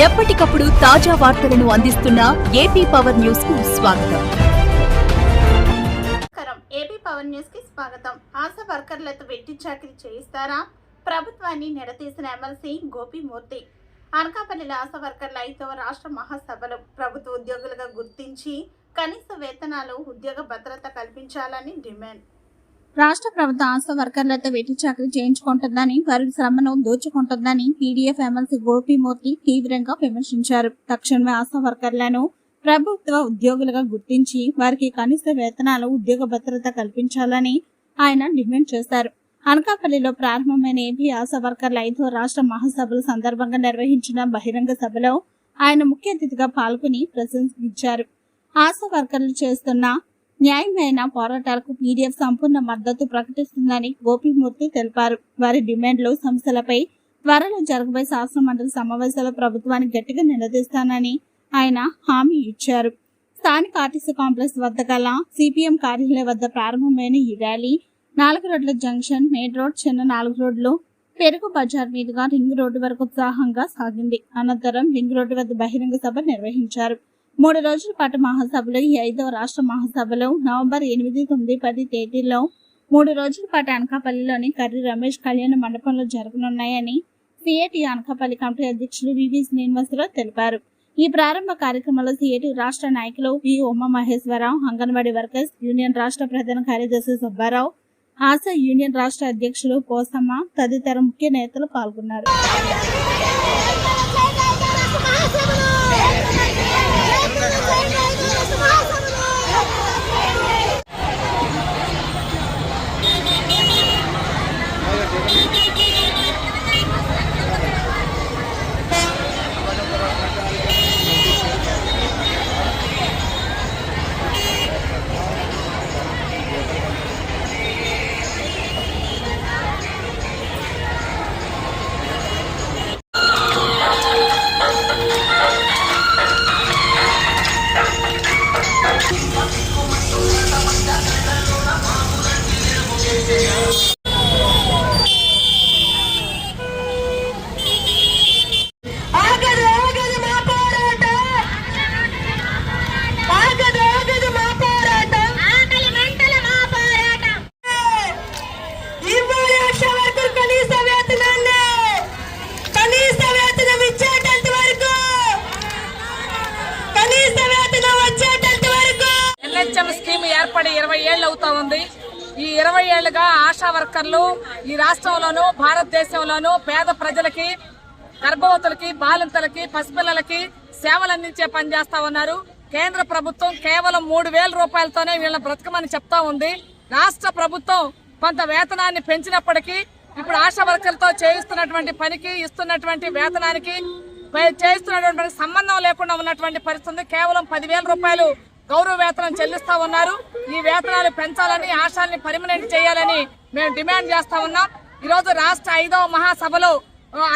ఎప్పటికప్పుడు తాజా వార్తలను అందిస్తున్న ఏపీ పవర్ న్యూస్కు స్వాగతం. ఏపీ పవర్ న్యూస్కి స్వాగతం. ఆశా వర్కర్లతో వెట్టి చాకరీ చేయిస్తారా? ప్రభుత్వాన్ని నిలదీసిన ఎమ్మెల్సీ గోపిమూర్తి. అనకాపల్లిలో ఆశా వర్కర్ల ఐదవ రాష్ట్ర మహాసభలో ప్రభుత్వ ఉద్యోగులుగా గుర్తించి కనీస వేతనాలు ఉద్యోగ భద్రత కల్పించాలని డిమాండ్. రాష్ట్ర ప్రభుత్వ ఆశా వర్కర్లతో వెట్టి చాకరీ చేయించుకుంటుందని వారి శ్రమను దోచుకుంటుందని పీడీఎఫ్ ఎమ్మెల్సీ గోపిమూర్తి తీవ్రంగా విమర్శించారు. తక్షణమే ఆశా వర్కర్లను ప్రభుత్వ ఉద్యోగులుగా గుర్తించి వారికి కనీస వేతనాలు ఉద్యోగ భద్రత కల్పించాలని ఆయన డిమాండ్ చేశారు. అనకాపల్లిలో ప్రారంభమైన ఏపీ ఆశా వర్కర్ల ఐదో రాష్ట్ర మహాసభల సందర్భంగా నిర్వహించిన బహిరంగ సభలో ఆయన ముఖ్య అతిథిగా పాల్గొని ప్రశంసించారు. ఆశా వర్కర్లు చేస్తున్న న్యాయమైన పోరాటాలకు పీడీఎఫ్ సంపూర్ణ మద్దతు ప్రకటిస్తుందని గోపిమూర్తి తెలిపారు. వారి డిమాండ్లు సంస్థలపై త్వరలో జరగబోయే శాసన మండలి సమావేశాల ప్రభుత్వాన్ని గట్టిగా నిలదీస్తానని ఆయన హామీ ఇచ్చారు. స్థానిక ఆర్టీసీ కాంప్లెక్స్ వద్ద గల సిపిఎం కార్యాలయం వద్ద ప్రారంభమైన ఈ ర్యాలీ నాలుగు రోడ్ల జంక్షన్ మెయిన్ రోడ్ చిన్న నాలుగు రోడ్లు పెరుగు బజార్ మీదుగా రింగ్ రోడ్డు వరకు ఉత్సాహంగా సాగింది. అనంతరం రింగ్ రోడ్డు వద్ద బహిరంగ సభ నిర్వహించారు. మూడు రోజుల పాటు మహాసభలో ఈ ఐదవ రాష్ట్ర మహాసభలో నవంబర్ ఎనిమిది తొమ్మిది పది తేదీల్లో మూడు రోజుల పాటు అనకాపల్లిలోని కర్రి రమేష్ కళ్యాణ మండపంలో జరగనున్నాయని సిఐటి అనకాపల్లి కమిటీ అధ్యక్షులు వివి శ్రీనివాసరావు తెలిపారు. ఈ ప్రారంభ కార్యక్రమంలో సిఐటి రాష్ట్ర నాయకులు V Uma Maheswara Rao anganwadi workers union రాష్ట్ర ప్రధాన కార్యదర్శి సుబ్బారావు ఆశా యూనియన్ రాష్ట్ర అధ్యక్షులు పోసమ్మ తదితర ముఖ్య నేతలు పాల్గొన్నారు. ఏళ్ళు అవుతా ఉంది. ఈ ఇరవై ఏళ్ళుగా ఆశా వర్కర్లు ఈ రాష్ట్రంలోనూ భారతదేశంలోనూ పేద ప్రజలకి గర్భవతులకి బాలింతలకి పసిపిల్లలకి సేవలు అందించే పని చేస్తా ఉన్నారు. కేంద్ర ప్రభుత్వం కేవలం మూడు వేల రూపాయలతోనే వీళ్ళ బ్రతకమని చెప్తా ఉంది. రాష్ట్ర ప్రభుత్వం కొంత వేతనాన్ని పెంచినప్పటికీ ఇప్పుడు ఆశా వర్కర్లతో చేయిస్తున్నటువంటి పనికి ఇస్తున్నటువంటి వేతనానికి చేయిస్తున్నటువంటి చేస్తున్నటువంటి సంబంధం లేకుండా ఉన్నటువంటి పరిస్థితి కేవలం పదివేల రూపాయలు గౌరవ వేతనం చెల్లిస్తా ఉన్నారు. ఈ వేతనాలు పెంచాలని ఆశాల్ని పర్మనెంట్ చేయాలని మేము డిమాండ్ చేస్తా ఉన్నాం. ఈరోజు రాష్ట్ర ఐదవ మహాసభలో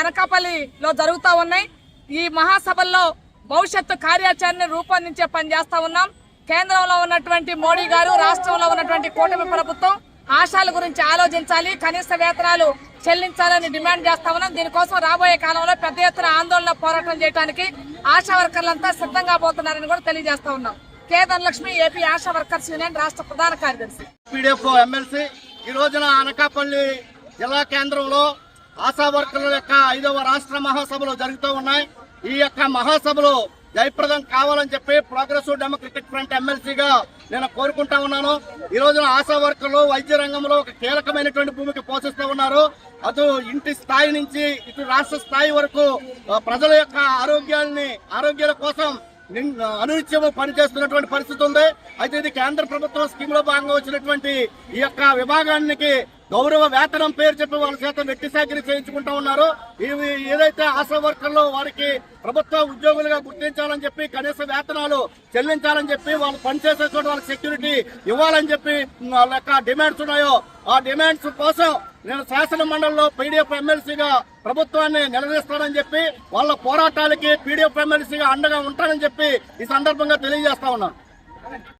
అనకాపల్లిలో జరుగుతా ఉన్నాయి. ఈ మహాసభల్లో భవిష్యత్తు కార్యాచరణ రూపొందించే పని చేస్తా ఉన్నాం. కేంద్రంలో ఉన్నటువంటి మోడీ గారు రాష్ట్రంలో ఉన్నటువంటి కూటమి ప్రభుత్వం ఆశాల గురించి ఆలోచించాలి కనీస వేతనాలు చెల్లించాలని డిమాండ్ చేస్తా ఉన్నాం. దీనికోసం రాబోయే కాలంలో పెద్ద ఎత్తున ఆందోళన పోరాటం చేయడానికి ఆశా వర్కర్లంతా సిద్ధంగా పోతున్నారని కూడా తెలియజేస్తా ఉన్నాం. K Dhanalakshmi AP ASHA workers union రాష్ట్ర ప్రధాన కార్యదర్శి. పీడిఎఫ్ ఎమ్మెల్సీ ఈ రోజున అనకాపల్లి జిల్లా కేంద్రంలో ఆశా వర్కర్ల యొక్క ఐదవ రాష్ట్ర మహాసభలు జరుగుతూ ఉన్నాయి. ఈ యొక్క మహాసభలు జయప్రదం కావాలని చెప్పి ప్రోగ్రెసివ్ డెమోక్రటిక్ ఫ్రంట్ ఎమ్మెల్సీగా నేను కోరుకుంటా ఉన్నాను. ఈ రోజున ఆశా వర్కర్లు వైద్య రంగంలో ఒక కీలకమైనటువంటి భూమికి పోషిస్తూ ఉన్నారు. అటు ఇంటి స్థాయి నుంచి ఇటు రాష్ట్ర స్థాయి వరకు ప్రజల యొక్క ఆరోగ్యాన్ని ఆరోగ్యాల కోసం అనునిత్యము పనిచేస్తున్నటువంటి పరిస్థితి ఉంది. అయితే ఇది కేంద్ర ప్రభుత్వం స్కీమ్లో భాగంగా వచ్చినటువంటి ఈ యొక్క విభాగానికి గౌరవ వేతనం పేరు చెప్పి వాళ్ళ చేత వ్యక్తి సేకరి చేయించుకుంటా ఉన్నారు. ఇవి ఏదైతే ఆశా వర్కర్లు వారికి ప్రభుత్వ ఉద్యోగులుగా గుర్తించాలని చెప్పి కనీస వేతనాలు చెల్లించాలని చెప్పి వాళ్ళు పనిచేసే చోట వాళ్ళకి సెక్యూరిటీ ఇవ్వాలని చెప్పి వాళ్ళ యొక్క డిమాండ్స్ ఉన్నాయో ఆ డిమాండ్స్ కోసం నేను శాసన మండలిలో పీడీఎఫ్ ఎమ్మెల్సీగా ప్రభుత్వాన్ని నిలదీస్తానని చెప్పి వాళ్ళ పోరాటాలకి పీడీఎఫ్ ఎమ్మెల్సీగా అండగా ఉంటానని చెప్పి ఈ సందర్భంగా తెలియజేస్తా ఉన్నాను.